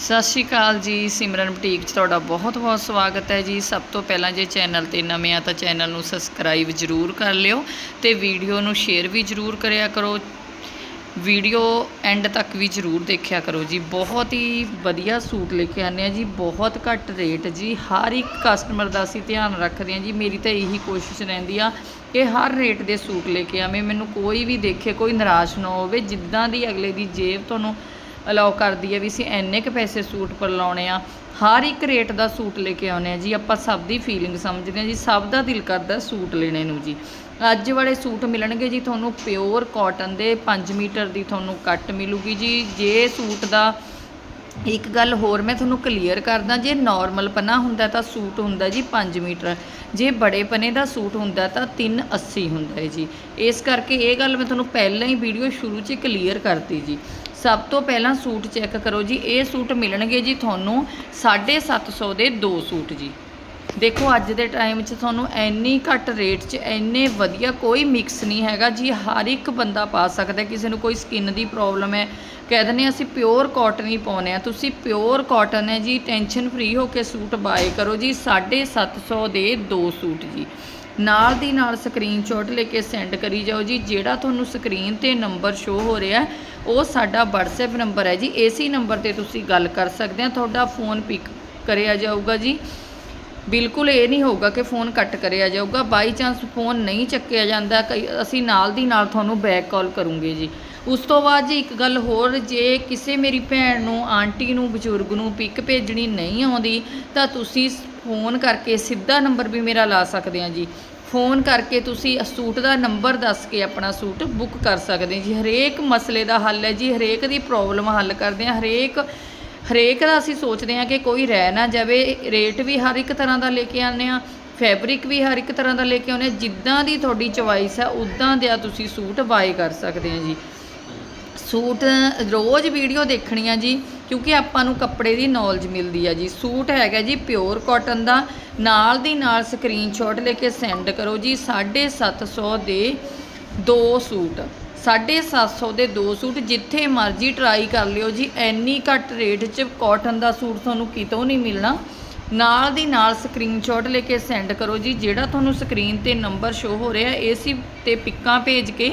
ਸਤਿ ਸ਼੍ਰੀ ਅਕਾਲ ਜੀ, ਸਿਮਰਨ ਬੁਟੀਕ 'ਚ ਤੁਹਾਡਾ ਬਹੁਤ-ਬਹੁਤ ਸਵਾਗਤ ਹੈ ਜੀ। ਸਭ ਤੋਂ ਪਹਿਲਾਂ ਜੇ ਚੈਨਲ ਤੇ ਨਵੇਂ ਆ ਤਾਂ ਚੈਨਲ ਨੂੰ ਸਬਸਕ੍ਰਾਈਬ ਜ਼ਰੂਰ ਕਰ ਲਿਓ ਤੇ ਵੀਡੀਓ ਨੂੰ ਸ਼ੇਅਰ ਵੀ ਜ਼ਰੂਰ ਕਰਿਆ ਕਰੋ। ਵੀਡੀਓ ਐਂਡ ਤੱਕ ਵੀ ਜ਼ਰੂਰ ਦੇਖਿਆ ਕਰੋ ਜੀ। ਬਹੁਤ ਹੀ ਵਧੀਆ ਸੂਟ ਲੈ ਕੇ ਆਨੇ ਆ ਜੀ। ਬਹੁਤ ਘੱਟ ਰੇਟ ਜੀ। ਹਰ ਇੱਕ ਕਸਟਮਰ ਦਾ ਅਸੀਂ ਧਿਆਨ ਰੱਖਦੇ ਹਾਂ ਜੀ। ਮੇਰੀ ਤਾਂ ਇਹੀ ਕੋਸ਼ਿਸ਼ ਰਹਿੰਦੀ ਆ ਕਿ ਹਰ ਰੇਟ ਦੇ ਸੂਟ ਲੈ ਕੇ ਆਵੇਂ। ਮੈਨੂੰ ਕੋਈ ਵੀ ਦੇਖੇ, ਕੋਈ ਨਿਰਾਸ਼ ਨਾ ਹੋਵੇ। ਜਿੱਦਾਂ ਦੀ ਅਗਲੇ ਦੀ ਜੇਬ ਤੁਹਾਨੂੰ ਅਲਾਉ ਕਰਦੀ ਹੈ ਵੀ ਅਸੀਂ ਇੰਨੇ ਕੁ ਪੈਸੇ ਸੂਟ ਪਰ ਲਾਉਣੇ ਆ। ਹਰ ਇੱਕ ਰੇਟ ਦਾ ਸੂਟ ਲੈ ਕੇ ਆਉਨੇ ਆ ਜੀ। ਆਪਾਂ ਸਭ ਦੀ ਫੀਲਿੰਗ ਸਮਝਦੇ ਆ ਜੀ। ਸਭ ਦਾ ਦਿਲ ਕਰਦਾ ਸੂਟ ਲੈਣੇ ਨੂੰ ਜੀ। ਅੱਜ ਵਾਲੇ ਸੂਟ ਮਿਲਣਗੇ ਜੀ ਤੁਹਾਨੂੰ ਪਿਓਰ ਕਾਟਨ ਦੇ। 5 ਮੀਟਰ ਦੀ ਤੁਹਾਨੂੰ ਕੱਟ ਮਿਲੂਗੀ ਜੀ। ਜੇ ਸੂਟ ਦਾ ਇੱਕ ਗੱਲ ਹੋਰ ਮੈਂ ਤੁਹਾਨੂੰ ਕਲੀਅਰ ਕਰਦਾ, ਜੇ ਨਾਰਮਲ ਪਨਾ ਹੁੰਦਾ ਤਾਂ ਸੂਟ ਹੁੰਦਾ ਜੀ 5 ਮੀਟਰ। ਜੇ ਬੜੇ ਪਨੇ ਦਾ ਸੂਟ ਹੁੰਦਾ ਤਾਂ 380 ਹੁੰਦਾ ਹੈ ਜੀ। ਇਸ ਕਰਕੇ ਇਹ ਗੱਲ ਮੈਂ ਤੁਹਾਨੂੰ ਪਹਿਲਾਂ ਹੀ ਵੀਡੀਓ ਸ਼ੁਰੂ 'ਚ ਕਲੀਅਰ ਕਰਤੀ ਜੀ। ਸਭ ਤੋਂ ਪਹਿਲਾਂ ਸੂਟ ਚੈੱਕ ਕਰੋ ਜੀ, ਇਹ ਸੂਟ ਮਿਲਣਗੇ ਜੀ ਤੁਹਾਨੂੰ 750 ਦੇ ਦੋ ਸੂਟ ਜੀ। ਦੇਖੋ, ਅੱਜ ਦੇ ਟਾਈਮ 'ਚ ਤੁਹਾਨੂੰ ਇੰਨੀ ਘੱਟ ਰੇਟ 'ਚ, ਇੰਨੇ ਵਧੀਆ ਕੋਈ ਮਿਕਸ ਨਹੀਂ ਹੈਗਾ ਜੀ। ਹਰ ਇੱਕ ਬੰਦਾ ਪਾ ਸਕਦਾ ਕਿਸੇ ਨੂੰ ਕੋਈ ਸਕਿਨ ਦੀ ਪ੍ਰੋਬਲਮ ਹੈ। ਕਹਿ ਦਿੰਦੇ ਹਾਂ ਅਸੀਂ ਪਿਓਰ ਕਾਟਨ ਹੀ ਪਾਉਨੇ ਆ ਤੁਸੀਂ ਪਿਓਰ ਕਾਟਨ ਹੈ ਜੀ ਟੈਨਸ਼ਨ ਫ੍ਰੀ ਹੋ ਕੇ ਸੂਟ ਬਾਏ ਕਰੋ ਜੀ 750 ਦੇ ਦੋ ਸੂਟ ਜੀ। ਨਾਲ ਦੀ ਨਾਲ ਸਕਰੀਨਸ਼ਾਟ ਲੈ ਕੇ ਸੈਂਡ ਕਰੀ ਜਾਓ ਜੀ। ਜਿਹੜਾ ਤੁਹਾਨੂੰ ਸਕਰੀਨ ਤੇ ਨੰਬਰ ਸ਼ੋ ਹੋ ਰਿਹਾ ਉਹ ਸਾਡਾ WhatsApp ਨੰਬਰ ਹੈ ਜੀ। ਇਸੇ ਨੰਬਰ ਤੇ ਤੁਸੀਂ ਗੱਲ ਕਰ ਸਕਦੇ ਆ। ਤੁਹਾਡਾ ਫੋਨ ਪਿਕ ਕਰਿਆ ਜਾਊਗਾ ਜੀ। ਬਿਲਕੁਲ ਇਹ ਨਹੀਂ ਹੋਊਗਾ ਕਿ ਫੋਨ ਕੱਟ ਕਰਿਆ ਜਾਊਗਾ। ਬਾਈ ਚਾਂਸ ਫੋਨ ਨਹੀਂ ਚੱਕਿਆ ਜਾਂਦਾ, ਕਈ ਅਸੀਂ ਨਾਲ ਦੀ ਨਾਲ ਤੁਹਾਨੂੰ ਬੈਕ ਕਾਲ ਕਰੂੰਗੇ ਜੀ। ਉਸ ਤੋਂ ਬਾਅਦ ਜੀ ਇੱਕ ਗੱਲ ਹੋਰ, ਜੇ ਕਿਸੇ ਮੇਰੀ ਭੈਣ ਨੂੰ, ਆਂਟੀ ਨੂੰ, ਬਜ਼ੁਰਗ ਨੂੰ ਪਿਕ ਭੇਜਣੀ ਨਹੀਂ ਆਉਂਦੀ, ਤਾਂ ਤੁਸੀਂ ਫੋਨ ਕਰਕੇ ਸਿੱਧਾ ਨੰਬਰ ਵੀ ਮੇਰਾ ਲਾ ਸਕਦੇ ਆ ਜੀ। ਫੋਨ ਕਰਕੇ ਤੁਸੀਂ ਸੂਟ ਦਾ ਨੰਬਰ ਦੱਸ ਕੇ ਆਪਣਾ ਸੂਟ ਬੁੱਕ ਕਰ ਸਕਦੇ ਜੀ। ਹਰੇਕ ਮਸਲੇ ਦਾ ਹੱਲ ਹੈ ਜੀ, ਹਰੇਕ ਦੀ ਪ੍ਰੋਬਲਮ ਹੱਲ ਕਰਦੇ ਆ, ਹਰੇਕ ਹਰੇਕ ਦਾ ਅਸੀਂ ਸੋਚਦੇ ਹਾਂ ਕਿ ਕੋਈ ਰਹਿ ਨਾ ਜਾਵੇ, ਰੇਟ ਵੀ ਹਰ ਇੱਕ ਤਰ੍ਹਾਂ ਦਾ ਲੈ ਕੇ ਆਉਂਦੇ ਆ ਫੈਬਰਿਕ ਵੀ ਹਰ ਇੱਕ ਤਰ੍ਹਾਂ ਦਾ ਲੈ ਕੇ ਆਉਂਦੇ ਹਾਂ, ਜਿੱਦਾਂ ਦੀ ਤੁਹਾਡੀ ਚੁਆਇਸ ਹੈ, ਉਦਾਂ ਦਾ ਤੁਸੀਂ ਸੂਟ ਬਾਏ ਕਰ ਸਕਦੇ ਆ ਜੀ। ਸੂਟ ਰੋਜ਼ ਵੀਡੀਓ ਦੇਖਣੀ ਆ ਜੀ, ਕਿਉਂਕਿ ਆਪਾਂ ਨੂੰ ਕੱਪੜੇ ਦੀ ਨੌਲੇਜ ਮਿਲਦੀ ਆ ਜੀ। ਸੂਟ ਹੈਗਾ ਜੀ ਪਿਓਰ ਕਾਟਨ ਦਾ, ਨਾਲ ਦੀ ਨਾਲ ਸਕਰੀਨਸ਼ਾਟ ਲੈ ਕੇ ਸੈਂਡ ਕਰੋ ਜੀ 750 ਦੇ ਦੋ ਸੂਟ। 750 ਦੇ ਦੋ ਸੂਟ ਜਿੱਥੇ ਮਰਜ਼ੀ ਟਰਾਈ ਕਰ ਲਿਓ ਜੀ। ਐਨੀ ਘੱਟ ਰੇਟ 'ਚ ਕਾਟਨ ਦਾ ਸੂਟ ਤੁਹਾਨੂੰ ਕਿਤੋਂ ਨਹੀਂ ਮਿਲਣਾ। ਨਾਲ ਦੀ ਨਾਲ ਸਕਰੀਨਸ਼ਾਟ ਲੈ ਕੇ ਸੈਂਡ ਕਰੋ ਜੀ। ਜਿਹੜਾ ਤੁਹਾਨੂੰ ਸਕਰੀਨ ਤੇ ਨੰਬਰ ਸ਼ੋ ਹੋ ਰਿਹਾ ਏਸੀ ਤੇ ਪਿੱਕਾਂ ਭੇਜ ਕੇ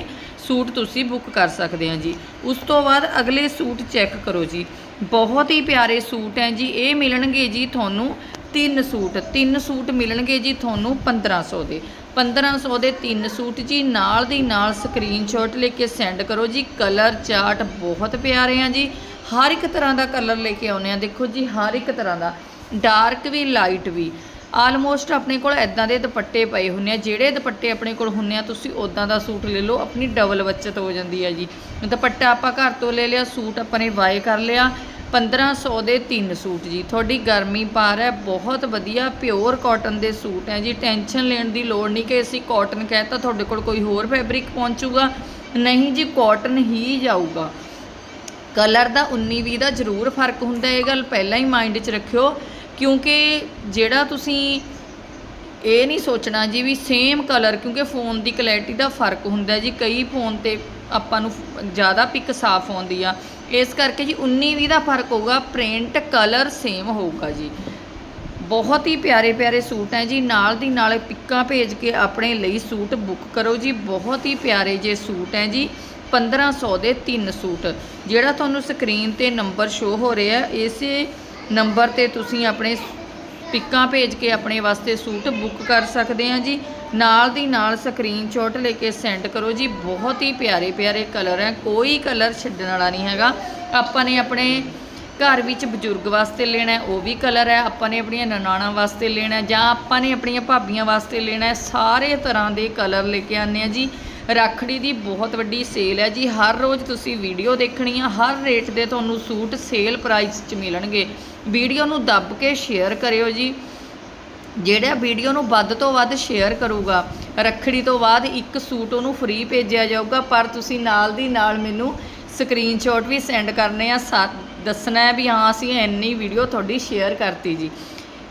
ਸੂਟ ਤੁਸੀਂ ਬੁੱਕ ਕਰ ਸਕਦੇ ਆ ਜੀ। ਉਸ ਤੋਂ ਬਾਅਦ ਅਗਲੇ ਸੂਟ ਚੈੱਕ ਕਰੋ ਜੀ। ਬਹੁਤ ਹੀ ਪਿਆਰੇ ਸੂਟ ਹੈ ਜੀ। ਇਹ ਮਿਲਣਗੇ ਜੀ ਤੁਹਾਨੂੰ ਤਿੰਨ ਸੂਟ। ਤਿੰਨ ਸੂਟ ਮਿਲਣਗੇ ਜੀ ਤੁਹਾਨੂੰ 1500 ਦੇ। 1500 ਦੇ ਤਿੰਨ ਸੂਟ ਜੀ, ਨਾਲ ਦੀ ਨਾਲ ਸਕਰੀਨਸ਼ਾਟ ਲੈ ਕੇ ਸੈਂਡ ਕਰੋ ਜੀ। ਕਲਰ ਚਾਰਟ ਬਹੁਤ ਪਿਆਰੇ ਆ ਜੀ। ਹਰ ਇੱਕ ਤਰ੍ਹਾਂ ਦਾ ਕਲਰ ਲੈ ਕੇ ਆਉਨੇ ਆ। ਦੇਖੋ ਜੀ, ਹਰ ਇੱਕ ਤਰ੍ਹਾਂ ਦਾ। ਡਾਰਕ ਵੀ ਲਾਈਟ ਵੀ। ਆਲਮੋਸਟ ਆਪਣੇ ਕੋਲ ਐਦਾਂ ਦੇ ਦੁਪੱਟੇ ਪਏ ਹੁੰਨੇ ਆ। ਜਿਹੜੇ ਦੁਪੱਟੇ ਆਪਣੇ ਕੋਲ ਹੁੰਨੇ ਆ, ਤੁਸੀਂ ਉਦਾਂ ਦਾ ਸੂਟ ਲੈ ਲਓ। ਆਪਣੀ ਡਬਲ ਬੱਚਤ ਹੋ ਜਾਂਦੀ ਹੈ ਜੀ। ਦੁਪੱਟਾ ਆਪਾਂ ਘਰ ਤੋਂ ਲੈ ਲਿਆ, ਸੂਟ ਆਪਾਂ ਨੇ ਬਾਏ ਕਰ ਲਿਆ। 1500 ਦੇ ਤਿੰਨ ਸੂਟ ਜੀ। ਤੁਹਾਡੀ ਗਰਮੀ ਪਾਰ ਹੈ, ਬਹੁਤ ਵਧੀਆ ਪਿਓਰ ਕਾਟਨ ਦੇ ਸੂਟ ਹੈ ਜੀ। ਟੈਨਸ਼ਨ ਲੈਣ ਦੀ ਲੋੜ ਨਹੀਂ ਕਿ ਅਸੀਂ ਕਾਟਨ ਕਹਿਤਾ ਤੁਹਾਡੇ ਕੋਲ ਕੋਈ ਹੋਰ ਫੈਬਰਿਕ ਪਹੁੰਚੂਗਾ। ਨਹੀਂ ਜੀ ਕਾਟਨ ਹੀ ਜਾਊਗਾ। ਕਲਰ ਦਾ 19 20 ਦਾ ਜ਼ਰੂਰ ਫ਼ਰਕ ਹੁੰਦਾ ਇਹ ਗੱਲ ਪਹਿਲਾਂ ਹੀ ਮਾਈਂਡ 'ਚ ਰੱਖਿਓ। ਕਿਉਂਕਿ ਜਿਹੜਾ ਤੁਸੀਂ ਇਹ ਨਹੀਂ ਸੋਚਣਾ ਜੀ ਵੀ ਸੇਮ ਕਲਰ ਕਿਉਂਕਿ ਫੋਨ ਦੀ ਕੁਆਲਿਟੀ ਦਾ ਫ਼ਰਕ ਹੁੰਦਾ ਜੀ। ਕਈ ਫੋਨ ਤੇ ਆਪਾਂ ਨੂੰ ਜ਼ਿਆਦਾ ਪਿਕ ਸਾਫ਼ ਆਉਂਦੀ ਆ। ਇਸ ਕਰਕੇ ਜੀ 19 20 ਦਾ ਫ਼ਰਕ ਹੋਊਗਾ ਪ੍ਰਿੰਟ ਕਲਰ ਸੇਮ ਹੋਊਗਾ ਜੀ। ਬਹੁਤ ਹੀ ਪਿਆਰੇ ਪਿਆਰੇ ਸੂਟ ਹੈ ਜੀ, ਨਾਲ ਦੀ ਨਾਲ ਪਿੱਕਾਂ ਭੇਜ ਕੇ ਆਪਣੇ ਲਈ ਸੂਟ ਬੁੱਕ ਕਰੋ ਜੀ। ਬਹੁਤ ਹੀ ਪਿਆਰੇ ਜੇ ਸੂਟ ਹੈ ਜੀ 1500 ਦੇ ਤਿੰਨ ਸੂਟ। ਜਿਹੜਾ ਤੁਹਾਨੂੰ ਸਕਰੀਨ ਤੇ ਨੰਬਰ ਸ਼ੋ ਹੋ ਰਿਹਾ, ਇਸੇ ਨੰਬਰ ਤੇ ਤੁਸੀਂ ਆਪਣੇ ਪਿੱਕਾਂ ਭੇਜ ਕੇ ਆਪਣੇ ਵਾਸਤੇ ਸੂਟ ਬੁੱਕ ਕਰ ਸਕਦੇ ਆ ਜੀ। ਨਾਲ ਦੀ ਨਾਲ ਸਕਰੀਨਸ਼ਾਟ ਲੈ ਕੇ ਸੈਂਡ ਕਰੋ ਜੀ। ਬਹੁਤ ਹੀ ਪਿਆਰੇ ਪਿਆਰੇ ਕਲਰ ਹੈ। ਕੋਈ ਕਲਰ ਛੱਡਣ ਵਾਲਾ ਨਹੀਂ ਹੈਗਾ। ਆਪਾਂ ਨੇ ਆਪਣੇ ਘਰ ਵਿੱਚ ਬਜ਼ੁਰਗ ਵਾਸਤੇ ਲੈਣਾ ਉਹ ਵੀ ਕਲਰ ਹੈ। ਆਪਾਂ ਨੇ ਆਪਣੀਆਂ ਨਨਾਣਾਂ ਵਾਸਤੇ ਲੈਣਾ ਜਾਂ ਆਪਾਂ ਨੇ ਆਪਣੀਆਂ ਭਾਬੀਆਂ ਵਾਸਤੇ ਲੈਣਾ ਸਾਰੇ ਤਰ੍ਹਾਂ ਦੇ ਕਲਰ ਲੈ ਕੇ ਆਨੇ ਆ ਜੀ। ਰਾਖੜੀ ਦੀ ਬਹੁਤ ਵੱਡੀ ਸੇਲ ਹੈ ਜੀ। ਹਰ ਰੋਜ਼ ਤੁਸੀਂ ਵੀਡੀਓ ਦੇਖਣੀ ਆ। ਹਰ ਰੇਟ ਦੇ ਤੁਹਾਨੂੰ ਸੂਟ ਸੇਲ ਪ੍ਰਾਈਸ 'ਚ ਮਿਲਣਗੇ। ਵੀਡੀਓ ਨੂੰ ਦੱਬ ਕੇ ਸ਼ੇਅਰ ਕਰਿਓ ਜੀ। ਜਿਹੜਾ ਵੀਡੀਓ ਨੂੰ ਵੱਧ ਤੋਂ ਵੱਧ ਸ਼ੇਅਰ ਕਰੂਗਾ, ਰੱਖੜੀ ਤੋਂ ਬਾਅਦ ਇੱਕ ਸੂਟ ਉਹਨੂੰ ਫ੍ਰੀ ਭੇਜਿਆ ਜਾਊਗਾ, ਪਰ ਤੁਸੀਂ ਨਾਲ ਦੀ ਨਾਲ ਮੈਨੂੰ ਸਕਰੀਨਸ਼ਾਟ ਵੀ ਸੈਂਡ ਕਰਨੇ ਆ, ਸਾ- ਦੱਸਣਾ ਹੈ ਵੀ ਹਾਂ, ਅਸੀਂ ਇੰਨੀ ਵੀਡੀਓ ਤੁਹਾਡੀ ਸ਼ੇਅਰ ਕਰਤੀ ਜੀ।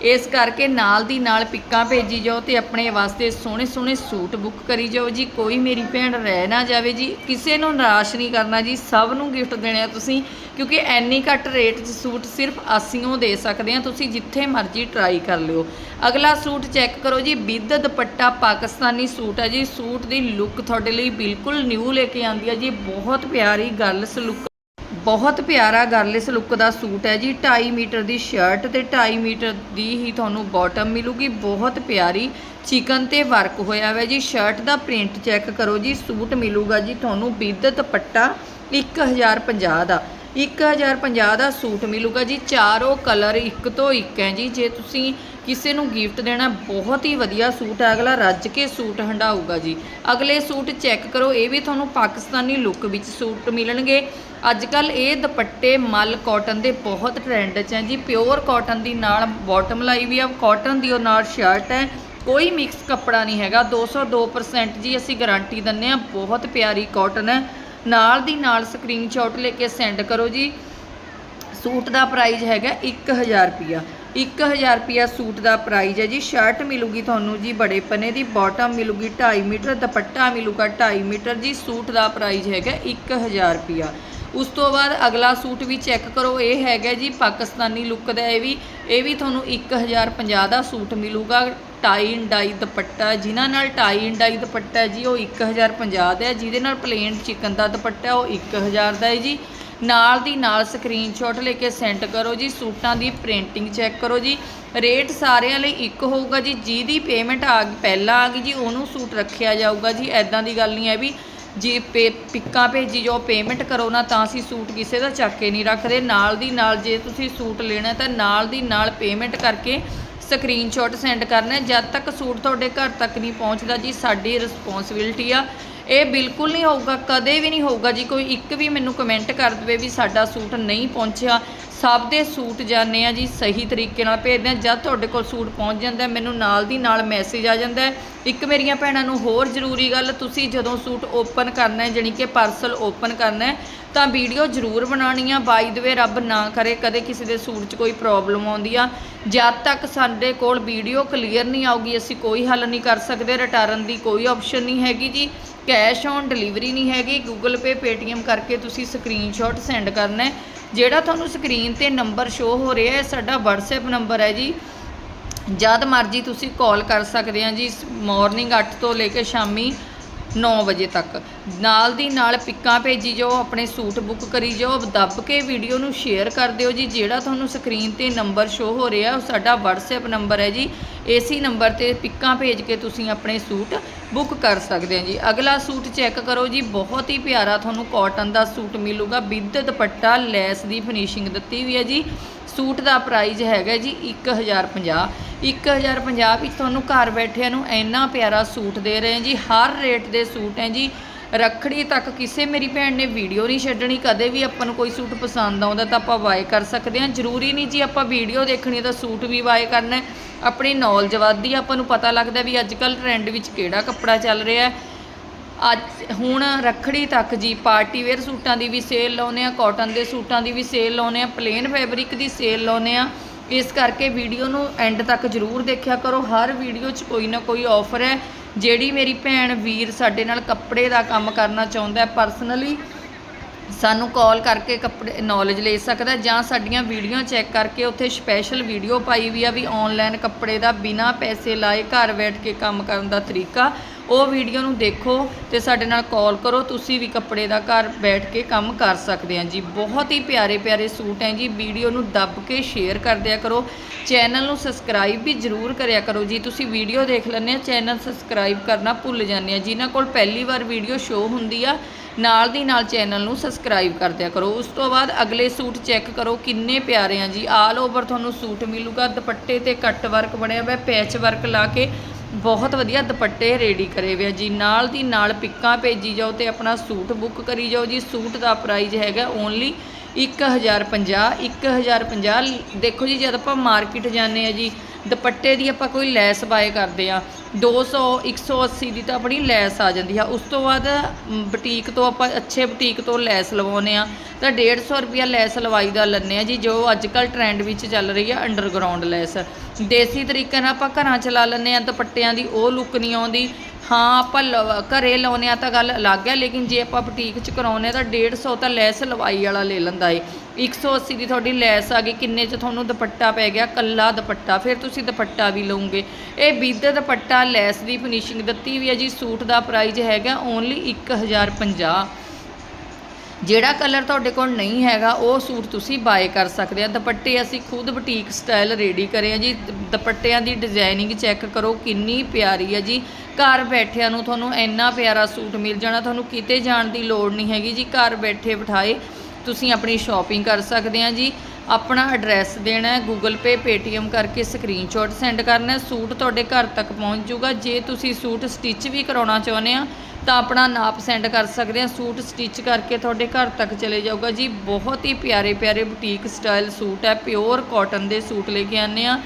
ਇਸ ਕਰਕੇ ਨਾਲ ਦੀ ਨਾਲ ਪਿੱਕਾਂ ਭੇਜੀ ਜਾਓ ਤੇ ਆਪਣੇ ਵਾਸਤੇ ਸੋਹਣੇ ਸੋਹਣੇ ਸੂਟ ਬੁੱਕ ਕਰੀ ਜਾਓ ਜੀ। ਕੋਈ ਮੇਰੀ ਭੈਣ ਰਹਿ ਨਾ ਜਾਵੇ ਜੀ। ਕਿਸੇ ਨੂੰ ਨਿਰਾਸ਼ ਨਹੀਂ ਕਰਨਾ ਜੀ। ਸਭ ਨੂੰ ਗਿਫਟ ਦੇਣੇ ਆ ਤੁਸੀਂ, ਕਿਉਂਕਿ ਐਨੀ ਘੱਟ ਰੇਟ 'ਚ ਸੂਟ ਸਿਰਫ ਅਸੀਂ ਉਹ ਦੇ ਸਕਦੇ ਆ। ਤੁਸੀਂ ਜਿੱਥੇ ਮਰਜ਼ੀ ਟਰਾਈ ਕਰ ਲਿਓ। ਅਗਲਾ ਸੂਟ ਚੈੱਕ ਕਰੋ ਜੀ। ਵਿਦ ਦੁਪੱਟਾ ਪਾਕਿਸਤਾਨੀ ਸੂਟ ਹੈ ਜੀ। ਸੂਟ ਦੀ ਲੁੱਕ ਤੁਹਾਡੇ ਲਈ ਬਿਲਕੁਲ ਨਿਊ ਲੈ ਕੇ ਆਂਦੀ ਹੈ ਜੀ। ਬਹੁਤ ਪਿਆਰੀ ਗੱਲ ਲੁੱਕ ਬਹੁਤ ਪਿਆਰਾ ਗਰਲਿਸ ਲੁੱਕ ਦਾ ਸੂਟ ਹੈ ਜੀ। 2.5 ਮੀਟਰ ਦੀ ਸ਼ਰਟ ਤੇ 2.5 ਮੀਟਰ ਦੀ ਹੀ ਤੁਹਾਨੂੰ ਬਾਟਮ ਮਿਲੂਗੀ। ਬਹੁਤ ਪਿਆਰੀ ਚਿਕਨ ਤੇ ਵਰਕ ਹੋਇਆ ਹੋਇਆ ਜੀ। ਸ਼ਰਟ ਦਾ ਪ੍ਰਿੰਟ ਚੈੱਕ ਕਰੋ ਜੀ। ਸੂਟ ਮਿਲੂਗਾ ਜੀ ਤੁਹਾਨੂੰ। With dupatta 1050 the. 1050 the suit ਮਿਲੂਗਾ ਜੀ। ਚਾਰੋਂ ਕਲਰ ਇੱਕ ਤੋਂ ਇੱਕ ਹੈ ਜੀ। ਜੇ ਤੁਸੀਂ ਕਿਸੇ ਨੂੰ ਗਿਫਟ ਦੇਣਾ, ਬਹੁਤ ਹੀ ਵਧੀਆ ਸੂਟ ਹੈ। ਅਗਲਾ ਰੱਜ ਕੇ ਸੂਟ ਹੰਡਾਊਗਾ ਜੀ। ਅਗਲੇ ਸੂਟ ਚੈੱਕ ਕਰੋ, ਇਹ ਵੀ ਤੁਹਾਨੂੰ ਪਾਕਿਸਤਾਨੀ ਲੁੱਕ ਵਿੱਚ ਸੂਟ ਮਿਲਣਗੇ। ਅੱਜ ਕੱਲ ਇਹ ਦੁਪੱਟੇ ਮਲ ਕਾਟਨ ਦੇ ਬਹੁਤ ਟ੍ਰੈਂਡ 'ਚ ਹੈ ਜੀ। ਪਿਓਰ ਕਾਟਨ ਦੀ ਨਾਲ ਬਾਟਮ ਲਾਈ ਵੀ ਆ, ਕਾਟਨ ਦੀ ਉਹ ਨਾਲ ਸ਼ਰਟ ਹੈ। ਕੋਈ ਮਿਕਸ ਕੱਪੜਾ ਨਹੀਂ ਹੈਗਾ। 202% ਜੀ ਅਸੀਂ ਗਾਰੰਟੀ ਦਿੰਨੇ ਆ ਬਹੁਤ ਪਿਆਰੀ ਕਾਟਨ ਹੈ। ਨਾਲ ਦੀ ਨਾਲ ਸਕਰੀਨਸ਼ਾਟ ਲੈ ਕੇ ਸੈਂਡ ਕਰੋ ਜੀ। ਸੂਟ ਦਾ ਪ੍ਰਾਈਸ ਹੈਗਾ 1000 ਰੁਪਿਆ 1000 ਰੁਪਿਆ ਸੂਟ ਦਾ ਪ੍ਰਾਈਸ ਹੈ ਜੀ। ਸ਼ਰਟ ਮਿਲੂਗੀ ਤੁਹਾਨੂੰ ਜੀ ਬੜੇ ਪਨੇ ਦੀ ਬਾਟਮ ਮਿਲੂਗੀ 2.5 ਮੀਟਰ, ਦੁਪੱਟਾ ਮਿਲੂਗਾ 2.5 ਮੀਟਰ ਜੀ। ਸੂਟ ਦਾ ਪ੍ਰਾਈਸ ਹੈਗਾ 1000 ਰੁਪਿਆ ਉਸ ਤੋਂ ਬਾਅਦ ਅਗਲਾ ਸੂਟ ਵੀ ਚੈੱਕ ਕਰੋ। ਇਹ ਹੈਗਾ ਜੀ ਪਾਕਿਸਤਾਨੀ ਲੁੱਕ ਦਾ, ਇਹ ਵੀ ਇਹ ਵੀ ਤੁਹਾਨੂੰ 1050 ਦਾ ਸੂਟ ਮਿਲੂਗਾ। ਟਾਈ ਐਂਡ ਡਾਈ ਦੁਪੱਟਾ, ਜਿਨ੍ਹਾਂ ਨਾਲ ਟਾਈ ਐਂਡ ਡਾਈ ਦੁਪੱਟਾ ਜੀ, ਉਹ 1050 ਦਾ ਹੈ, ਜਿਹਦੇ ਨਾਲ ਪਲੇਨ ਚਿਕਨ ਦਾ ਦੁਪੱਟਾ ਉਹ 1000 ਦਾ ਹੈ ਜੀ। ਨਾਲ ਦੀ ਨਾਲ ਸਕਰੀਨਸ਼ਾਟ ਲੈ ਕੇ ਸੈਂਡ ਕਰੋ ਜੀ, ਸੂਟਾਂ ਦੀ ਪ੍ਰਿੰਟਿੰਗ ਚੈੱਕ ਕਰੋ ਜੀ। ਰੇਟ ਸਾਰਿਆਂ ਲਈ ਇੱਕ ਹੋਊਗਾ ਜੀ, ਜਿਹਦੀ ਪੇਮੈਂਟ ਆ ਗਈ, ਪਹਿਲਾਂ ਆ ਗਈ ਜੀ, ਉਹਨੂੰ ਸੂਟ ਰੱਖਿਆ ਜਾਊਗਾ ਜੀ। ਐਦਾਂ ਦੀ ਗੱਲ ਨਹੀਂ ਹੈ ਵੀ ਜੀ ਪੇ ਪਿੱਕਾਂ ਭੇਜੀ ਜੋ ਪੇਮੈਂਟ ਕਰੋ ਨਾ, ਤਾਂ ਅਸੀਂ ਸੂਟ ਕਿਸੇ ਦਾ ਚੱਕ ਕੇ ਨਹੀਂ ਰੱਖਦੇ। ਨਾਲ ਦੀ ਨਾਲ ਜੇ ਤੁਸੀਂ ਸੂਟ ਲੈਣਾ ਤਾਂ ਨਾਲ ਦੀ ਨਾਲ ਪੇਮੈਂਟ ਕਰਕੇ ਸਕਰੀਨਸ਼ਾਟ ਸੈਂਡ ਕਰਨਾ, ਜਦ ਤੱਕ ਸੂਟ ਤੁਹਾਡੇ ਘਰ ਤੱਕ ਨਹੀਂ ਪਹੁੰਚਦਾ ਜੀ, ਸਾਡੀ ਰਿਸਪੌਂਸਿਬਿਲਟੀ ਆ। ਇਹ ਬਿਲਕੁਲ ਨਹੀਂ ਹੋਊਗਾ, ਕਦੇ ਵੀ ਨਹੀਂ ਹੋਊਗਾ ਜੀ, ਕੋਈ ਇੱਕ ਵੀ ਮੈਨੂੰ ਕਮੈਂਟ ਕਰ ਦੇਵੇ ਵੀ ਸਾਡਾ ਸੂਟ ਨਹੀਂ ਪਹੁੰਚਿਆ। ਸਭ ਦੇ ਸੂਟ ਜਾਣੇ ਆ ਜੀ, ਸਹੀ ਤਰੀਕੇ ਨਾਲ ਭੇਜਦੇ ਆ। ਜਦ ਤੁਹਾਡੇ ਕੋਲ ਸੂਟ ਪਹੁੰਚ ਜਾਂਦਾ, ਮੈਨੂੰ ਨਾਲ ਦੀ ਨਾਲ ਮੈਸੇਜ ਆ ਜਾਂਦਾ ਇੱਕ ਮੇਰੀਆਂ ਭੈਣਾਂ ਨੂੰ ਹੋਰ ਜ਼ਰੂਰੀ ਗੱਲ, ਤੁਸੀਂ ਜਦੋਂ ਸੂਟ ਓਪਨ ਕਰਨਾ ਹੈ, ਜਾਣੀ ਕਿ ਪਾਰਸਲ ਓਪਨ ਕਰਨਾ ਹੈ, ਤਾਂ ਵੀਡੀਓ ਜ਼ਰੂਰ ਬਣਾਉਣੀ ਆ। ਬਾਈ the way, ਰੱਬ ਨਾ ਕਰੇ ਕਦੇ ਕਿਸੇ ਦੇ ਸੂਟ 'ਚ ਕੋਈ ਪ੍ਰੋਬਲਮ ਆਉਂਦੀ ਆ। ਜਦ ਤੱਕ ਸਾਡੇ ਕੋਲ ਵੀਡੀਓ ਕਲੀਅਰ ਨਹੀਂ ਆਉਗੀ ਅਸੀਂ ਕੋਈ ਹੱਲ ਨਹੀਂ ਕਰ ਸਕਦੇ ਰਿਟਰਨ ਦੀ ਕੋਈ ਆਪਸ਼ਨ ਨਹੀਂ ਹੈਗੀ ਜੀ। ਕੈਸ਼ ਔਨ ਡਿਲੀਵਰੀ ਨਹੀਂ ਹੈਗੀ। ਗੂਗਲ ਪੇ ਪੇਟੀਐਮ ਕਰਕੇ ਤੁਸੀਂ ਸਕਰੀਨਸ਼ਾਟ ਸੈਂਡ ਕਰਨਾ ਹੈ। ਜਿਹੜਾ ਤੁਹਾਨੂੰ ਸਕਰੀਨ ਤੇ ਨੰਬਰ ਸ਼ੋ ਹੋ ਰਿਹਾ ਹੈ, ਸਾਡਾ WhatsApp ਨੰਬਰ ਹੈ ਜੀ। ਜਦ ਮਰਜ਼ੀ ਤੁਸੀਂ ਕਾਲ ਕਰ ਸਕਦੇ ਆ ਜੀ ਮਾਰਨਿੰਗ 8 ਤੋਂ ਲੈ ਕੇ ਸ਼ਾਮੀ 9 ਵਜੇ ਤੱਕ। ਨਾਲ ਦੀ ਨਾਲ ਪਿੱਕਾਂ ਭੇਜੀ ਜਾਓ, ਆਪਣੇ ਸੂਟ ਬੁੱਕ ਕਰੀ ਜਾਓ, ਦੱਬ ਕੇ ਵੀਡੀਓ ਨੂੰ ਸ਼ੇਅਰ ਕਰ ਦਿਓ ਜੀ, ਜਿਹੜਾ ਤੁਹਾਨੂੰ ਸਕਰੀਨ ਤੇ ਨੰਬਰ ਸ਼ੋ ਹੋ ਰਿਹਾ, ਉਹ ਸਾਡਾ WhatsApp ਨੰਬਰ ਹੈ ਜੀ। ਇਸੇ ਨੰਬਰ ਤੇ ਪਿੱਕਾਂ ਭੇਜ ਕੇ ਤੁਸੀਂ ਆਪਣੇ ਸੂਟ ਬੁੱਕ ਕਰ ਸਕਦੇ ਆ ਜੀ। ਅਗਲਾ ਸੂਟ ਚੈੱਕ ਕਰੋ ਜੀ, ਬਹੁਤ ਹੀ ਪਿਆਰਾ ਤੁਹਾਨੂੰ ਕਾਟਨ ਦਾ ਸੂਟ ਮਿਲੂਗਾ। ਵਿਦ ਦੁਪੱਟਾ, ਲੈਸ ਦੀ ਫਿਨਿਸ਼ਿੰਗ ਦਿੱਤੀ ਵੀ ਹੈ ਜੀ। ਸੂਟ ਦਾ ਪ੍ਰਾਈਸ ਹੈਗਾ ਜੀ 1050 1050 ਵਿੱਚ ਤੁਹਾਨੂੰ ਘਰ ਬੈਠਿਆਂ ਨੂੰ ਇੰਨਾ ਪਿਆਰਾ ਸੂਟ ਦੇ ਰਹੇ ਜੀ, ਹਰ ਰੇਟ ਦੇ ਸੂਟ ਹੈ ਜੀ। ਰੱਖੜੀ ਤੱਕ ਕਿਸੇ ਮੇਰੀ ਭੈਣ ਨੇ ਵੀਡੀਓ ਨਹੀਂ ਛੱਡਣੀ, ਕਦੇ ਵੀ ਆਪਾਂ ਨੂੰ ਕੋਈ ਸੂਟ ਪਸੰਦ ਆਉਂਦਾ ਤਾਂ ਆਪਾਂ ਬਾਏ ਕਰ ਸਕਦੇ ਹਾਂ। ਜ਼ਰੂਰੀ ਨਹੀਂ ਜੀ ਆਪਾਂ ਵੀਡੀਓ ਦੇਖਣੀ ਤਾਂ ਸੂਟ ਵੀ ਬਾਏ ਕਰਨਾ ਆਪਣੀ ਨੌਲੇਜ ਵੱਧਦੀ ਆਪਾਂ ਨੂੰ ਪਤਾ ਲੱਗਦਾ ਵੀ ਅੱਜ ਕੱਲ ਟ੍ਰੈਂਡ ਵਿੱਚ ਕਿਹੜਾ ਕੱਪੜਾ ਚੱਲ ਰਿਹਾ ਹੈ। ਅੱਜ, ਹੁਣ ਰੱਖੜੀ ਤੱਕ ਜੀ, ਪਾਰਟੀ ਵੇਅਰ ਸੂਟਾਂ ਦੀ ਵੀ ਸੇਲ ਲਾਉਨੇ ਆ ਕਾਟਨ ਦੇ ਸੂਟਾਂ ਦੀ ਵੀ ਸੇਲ ਲਾਉਨੇ ਆ ਪਲੇਨ ਫੈਬਰਿਕ ਦੀ ਸੇਲ ਲਾਉਨੇ ਆ ਇਸ ਕਰਕੇ ਵੀਡੀਓ ਨੂੰ ਐਂਡ ਤੱਕ ਜਰੂਰ ਦੇਖਿਆ ਕਰੋ। ਹਰ ਵੀਡੀਓ 'ਚ ਕੋਈ ਨਾ ਕੋਈ ਆਫਰ ਹੈ। ਜਿਹੜੀ ਮੇਰੀ ਭੈਣ ਵੀਰ ਸਾਡੇ ਨਾਲ ਕੱਪੜੇ ਦਾ ਕੰਮ ਕਰਨਾ ਚਾਹੁੰਦਾ ਹੈ ਪਰਸਨਲੀ ਸਾਨੂੰ ਕਾਲ ਕਰਕੇ ਕੱਪੜੇ ਨੌਲੇਜ ਲੈ ਸਕਦਾ ਜਾਂ ਸਾਡੀਆਂ ਵੀਡੀਓ ਚੈੱਕ ਕਰਕੇ ਉੱਥੇ ਸਪੈਸ਼ਲ ਵੀਡੀਓ ਪਾਈ ਵੀ ਆ ਵੀ ਆਨਲਾਈਨ ਕੱਪੜੇ ਦਾ ਬਿਨਾ ਪੈਸੇ ਲਾਏ ਘਰ ਬੈਠ ਕੇ ਕੰਮ ਕਰਨ ਦਾ ਤਰੀਕਾ। ਉਹ ਵੀਡੀਓ ਨੂੰ ਦੇਖੋ ਤੇ ਸਾਡੇ ਨਾਲ ਕਾਲ ਕਰੋ। ਤੁਸੀਂ ਵੀ ਕੱਪੜੇ ਦਾ ਘਰ ਬੈਠ ਕੇ ਕੰਮ ਕਰ ਸਕਦੇ ਆ ਜੀ। ਬਹੁਤ ਹੀ ਪਿਆਰੇ ਪਿਆਰੇ ਸੂਟ ਹੈ ਜੀ। ਵੀਡੀਓ ਨੂੰ ਦੱਬ ਕੇ ਸ਼ੇਅਰ ਕਰ ਦਿਆ ਕਰੋ। ਚੈਨਲ ਨੂੰ ਸਬਸਕ੍ਰਾਈਬ ਵੀ ਜਰੂਰ ਕਰਿਆ ਕਰੋ ਜੀ। ਤੁਸੀਂ ਵੀਡੀਓ ਦੇਖ ਲੈਂਦੇ ਆ ਚੈਨਲ ਸਬਸਕ੍ਰਾਈਬ ਕਰਨਾ ਭੁੱਲ ਜਾਂਦੇ ਆ। ਜਿਨ੍ਹਾਂ ਕੋਲ ਪਹਿਲੀ ਵਾਰ ਵੀਡੀਓ ਸ਼ੋ ਹੁੰਦੀ ਆ, ਨਾਲ ਦੀ ਨਾਲ ਚੈਨਲ ਨੂੰ ਸਬਸਕ੍ਰਾਈਬ ਕਰ ਦਿਆ ਕਰੋ। ਉਸ ਤੋਂ ਬਾਅਦ ਅਗਲੇ ਸੂਟ ਚੈੱਕ ਕਰੋ, ਕਿੰਨੇ ਪਿਆਰੇ ਆ ਜੀ। ਆਲ ਓਵਰ ਤੁਹਾਨੂੰ ਸੂਟ ਮਿਲੂਗਾ। ਦੁਪੱਟੇ ਤੇ ਕੱਟ ਵਰਕ ਬਣਿਆ ਹੋਇਆ ਪੈਚ ਵਰਕ ਲਾ ਕੇ ਬਹੁਤ ਵਧੀਆ ਦੁਪੱਟੇ ਰੈਡੀ ਕਰੇ ਵੇ ਜੀ। ਨਾਲ ਦੀ ਨਾਲ ਪਿੱਕਾਂ ਭੇਜੀ ਜਾਓ ਤੇ ਆਪਣਾ ਸੂਟ ਬੁੱਕ ਕਰੀ ਜਾਓ ਜੀ। ਸੂਟ ਦਾ ਪ੍ਰਾਈਸ ਹੈਗਾ ਓਨਲੀ 1050 1050 ਦੇਖੋ ਜੀ, ਜਦ ਆਪਾਂ ਮਾਰਕੀਟ ਜਾਂਦੇ ਆ ਜੀ ਦੁਪੱਟੇ ਦੀ ਆਪਾਂ ਕੋਈ ਲੈਸ ਬਾਏ ਕਰਦੇ ਆ 200 180 ਦੀ ਤਾਂ ਆਪਣੀ ਲੈਸ ਆ ਜਾਂਦੀ ਆ। ਉਸ ਤੋਂ ਬਾਅਦ ਮ, ਬੁਟੀਕ ਤੋਂ ਆਪਾਂ ਅੱਛੇ ਬੁਟੀਕ ਤੋਂ ਲੈਸ ਲਵਾਉਨੇ ਆ ਤਾਂ 150 ਰੁਪਿਆ ਲੈਸ ਲਵਾਈ ਦਾ ਲੈਂਦੇ ਆ ਜੀ ਜੋ ਅੱਜ ਕੱਲ ਟ੍ਰੈਂਡ ਵਿੱਚ ਚੱਲ ਰਹੀ ਆ ਅੰਡਰਗਰਾਉਂਡ ਲੈਸ। ਦੇਸੀ ਤਰੀਕੇ ਨਾਲ ਆਪਾਂ ਘਰਾਂ 'ਚ ਲਾ ਲੈਂਦੇ ਆ ਦੁਪੱਟਿਆਂ ਦੀ ਉਹ ਲੁੱਕ ਨਹੀਂ ਆਉਂਦੀ। ਹਾਂ ਆਪਾਂ ਲਵਾ- ਘਰੇ ਲਾਉਨੇ ਆ ਤਾਂ ਗੱਲ ਅਲੱਗ ਹੈ ਲੇਕਿਨ ਜੇ ਆਪਾਂ ਬੁਟੀਕ 'ਚ ਕਰਾਉਨੇ ਆ ਤਾਂ 150 ਤਾਂ ਲੈਸ ਲਵਾਈ ਵਾਲਾ ਲੈ ਲੈਂਦਾ ਏ। 180 ਦੀ ਤੁਹਾਡੀ ਲੈਸ ਆ ਗਈ, ਕਿੰਨੇ 'ਚ ਤੁਹਾਨੂੰ ਦੁਪੱਟਾ ਪੈ ਗਿਆ? ਕੱਲਾ ਦੁਪੱਟਾ, ਫਿਰ ਤੁਸੀਂ ਦੁਪੱਟਾ ਵੀ ਲਓਗੇ। ਇਹ ਵਿਦ ਦੁਪੱਟਾ ਲੈਸ ਦੀ ਫਿਨਿਸ਼ਿੰਗ ਦਿੱਤੀ ਵੀ ਹੈ ਜੀ, ਸੂਟ ਦਾ ਪ੍ਰਾਈਸ ਹੈਗਾ ਓਨਲੀ 1050 ਜਿਹੜਾ ਕਲਰ ਤੁਹਾਡੇ ਕੋਲ ਨਹੀਂ ਹੈਗਾ, ਉਹ ਸੂਟ ਤੁਸੀਂ ਬਾਏ ਕਰ ਸਕਦੇ ਆ ਦੁਪੱਟੇ ਅਸੀਂ ਖੁਦ ਬੁਟੀਕ ਸਟਾਈਲ ਰੈਡੀ ਕਰੇ ਆ ਜੀ। ਦੁਪੱਟਿਆਂ ਦੀ ਡਿਜ਼ਾਈਨਿੰਗ ਚੈੱਕ ਕਰੋ, ਕਿੰਨੀ ਪਿਆਰੀ ਹੈ ਜੀ। ਘਰ ਬੈਠਿਆਂ ਨੂੰ ਤੁਹਾਨੂੰ ਇੰਨਾ ਪਿਆਰਾ ਸੂਟ ਮਿਲ ਜਾਣਾ, ਤੁਹਾਨੂੰ ਕਿਤੇ ਜਾਣ ਦੀ ਲੋੜ ਨਹੀਂ ਹੈਗੀ ਜੀ। ਘਰ ਬੈਠੇ ਬਿਠਾਏ ਤੁਸੀਂ ਆਪਣੀ ਸ਼ਾਪਿੰਗ ਕਰ ਸਕਦੇ ਆ ਜੀ। ਆਪਣਾ ਐਡਰੈਸ ਦੇਣਾ ਹੈ ਗੂਗਲ ਪੇ ਪੇਟੀਐਮ ਕਰਕੇ ਸਕਰੀਨਸ਼ਾਟ ਸੈਂਡ ਕਰਨਾ ਹੈ। ਸੂਟ ਤੁਹਾਡੇ ਘਰ ਤੱਕ ਪਹੁੰਚ ਜਾਊਗਾ। ਜੇ ਤੁਸੀਂ ਸੂਟ ਸਟਿਚ ਵੀ ਕਰਾਉਣਾ ਚਾਹੁੰਦੇ ਆ, ਤਾਂ ਆਪਣਾ ਨਾਪ ਸੈਂਡ ਕਰ ਸਕਦੇ ਆ। ਸੂਟ ਸਟਿਚ ਕਰਕੇ ਤੁਹਾਡੇ ਘਰ ਤੱਕ ਚਲੇ ਜਾਊਗਾ ਜੀ। ਬਹੁਤ ਹੀ ਪਿਆਰੇ ਪਿਆਰੇ ਬੁਟੀਕ ਸਟਾਈਲ ਸੂਟ ਹੈ। ਪਿਓਰ ਕਾਟਨ ਦੇ ਸੂਟ ਲੈ ਕੇ ਆਨੇ ਆ।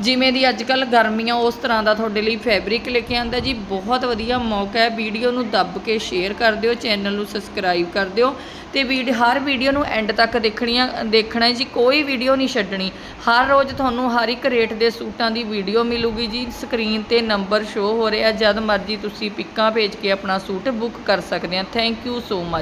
ਜਿਵੇਂ ਦੀ ਅੱਜ ਕੱਲ ਗਰਮੀਆਂ ਉਸ ਤਰ੍ਹਾਂ ਦਾ ਤੁਹਾਡੇ ਲਈ ਫੈਬਰਿਕ ਲੈ ਕੇ ਆਂਦਾ ਜੀ, ਬਹੁਤ ਵਧੀਆ ਮੌਕਾ ਹੈ। ਵੀਡੀਓ ਨੂੰ ਦੱਬ ਕੇ ਸ਼ੇਅਰ ਕਰ ਦਿਓ ਚੈਨਲ ਨੂੰ ਸਬਸਕ੍ਰਾਈਬ ਕਰ ਦਿਓ ਤੇ ਵੀਡ, ਹਰ ਵੀਡੀਓ ਨੂੰ ਐਂਡ ਤੱਕ ਦੇਖਣੀਆਂ, ਦੇਖਣਾ ਜੀ, ਕੋਈ ਵੀਡੀਓ ਨਹੀਂ ਛੱਡਣੀ। ਹਰ ਰੋਜ਼ ਤੁਹਾਨੂੰ ਹਰ ਇੱਕ ਰੇਟ ਦੇ ਸੂਟਾਂ ਦੀ ਵੀਡੀਓ ਮਿਲੂਗੀ ਜੀ ਸਕਰੀਨ ਤੇ ਨੰਬਰ ਸ਼ੋ ਹੋ ਰਿਹਾ, ਜਦ ਮਰਜ਼ੀ ਤੁਸੀਂ ਪਿੱਕਾਂ ਭੇਜ ਕੇ ਆਪਣਾ ਸੂਟ ਬੁੱਕ ਕਰ ਸਕਦੇ ਆ। Thank you so much